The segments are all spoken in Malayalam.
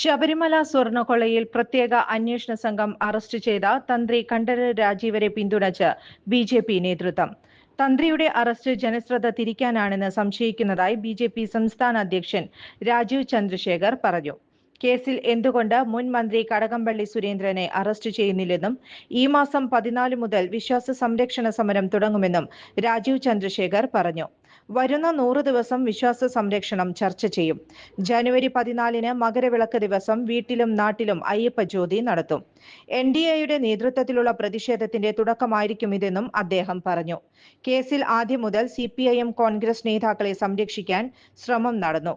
ശബരിമല സ്വർണക്കൊള്ളയിൽ പ്രത്യേക അന്വേഷണ സംഘം അറസ്റ്റ് ചെയ്ത തന്ത്രി കണ്ഠര രാജീവരെ പിന്തുണച്ച് ബി ജെ പി നേതൃത്വം. തന്ത്രിയുടെ അറസ്റ്റ് ജനശ്രദ്ധ തിരിക്കാനാണെന്ന് സംശയിക്കുന്നതായി ബി ജെ പി സംസ്ഥാന അധ്യക്ഷൻ രാജീവ് ചന്ദ്രശേഖർ പറഞ്ഞു. കേസിൽ എന്തുകൊണ്ട് മുൻ മന്ത്രി കടകംപള്ളി സുരേന്ദ്രനെ അറസ്റ്റ് ചെയ്യുന്നില്ലെന്നും ഈ മാസം പതിനാല് മുതൽ വിശ്വാസ സംരക്ഷണ സമരം തുടങ്ങുമെന്നും രാജീവ് ചന്ദ്രശേഖർ പറഞ്ഞു. വരുന്ന നൂറ് ദിവസം വിശ്വാസ സംരക്ഷണം ചർച്ച ചെയ്യും. ജനുവരി പതിനാലിന് മകരവിളക്ക് ദിവസം വീട്ടിലും നാട്ടിലും അയ്യപ്പ ജ്യോതി നടത്തും. എൻ ഡി എയുടെ നേതൃത്വത്തിലുള്ള പ്രതിഷേധത്തിന്റെ തുടക്കമായിരിക്കും ഇതെന്നും അദ്ദേഹം പറഞ്ഞു. കേസിൽ ആദ്യം മുതൽ സി കോൺഗ്രസ് നേതാക്കളെ സംരക്ഷിക്കാൻ ശ്രമം നടന്നു.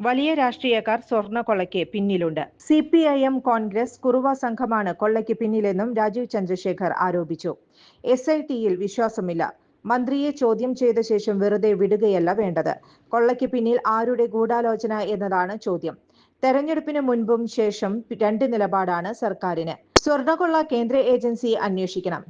വലിയ രാഷ്ട്രീയക്കാർ സ്വർണക്കൊള്ളയ്ക്ക് പിന്നിലുണ്ട്. C P I M Congress Kuruva സംഘമാണ് കൊള്ളയ്ക്ക് പിന്നിലെന്നും രാജീവ് ചന്ദ്രശേഖർ ആരോപിച്ചു. എസ് ഐ ടിയിൽ വിശ്വാസമില്ല. മന്ത്രിയെ ചോദ്യം ചെയ്ത ശേഷം വെറുതെ വിടുകയല്ല വേണ്ടത്. കൊള്ളയ്ക്ക് പിന്നിൽ ആരുടെ ഗൂഢാലോചന എന്നതാണ് ചോദ്യം. തെരഞ്ഞെടുപ്പിന് മുൻപും ശേഷം രണ്ട് നിലപാടാണ് സർക്കാരിന്. സ്വർണക്കൊള്ള കേന്ദ്ര ഏജൻസി അന്വേഷിക്കണം.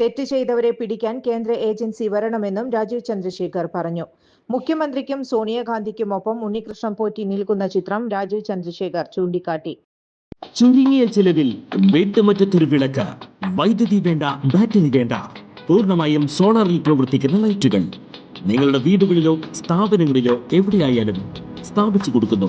തെറ്റ് ചെയ്തവരെ പിടിക്കാൻ കേന്ദ്ര ഏജൻസി വരണമെന്നും രാജീവ് ചന്ദ്രശേഖർ പറഞ്ഞു. മുഖ്യമന്ത്രിക്കും സോണിയാഗാന്ധിക്കുമൊപ്പം ഉണ്ണികൃഷ്ണൻ പോറ്റി നിൽക്കുന്ന ചിത്രം രാജീവ് ചന്ദ്രശേഖർ ചൂണ്ടിക്കാട്ടി. ചുരുങ്ങിയ ചിലവിൽ വീട്ടുമുറ്റത്തൊരു വിളക്ക്. വൈദ്യുതി വേണ്ട ബാറ്ററി വേണ്ട. പൂർണമായും സോളാറിൽ പ്രവർത്തിക്കുന്ന ലൈറ്റുകൾ. നിങ്ങളുടെ വീടുകളിലോ സ്ഥാപനങ്ങളിലോ എവിടെയായാലും സ്ഥാപിച്ചു കൊടുക്കുന്നു.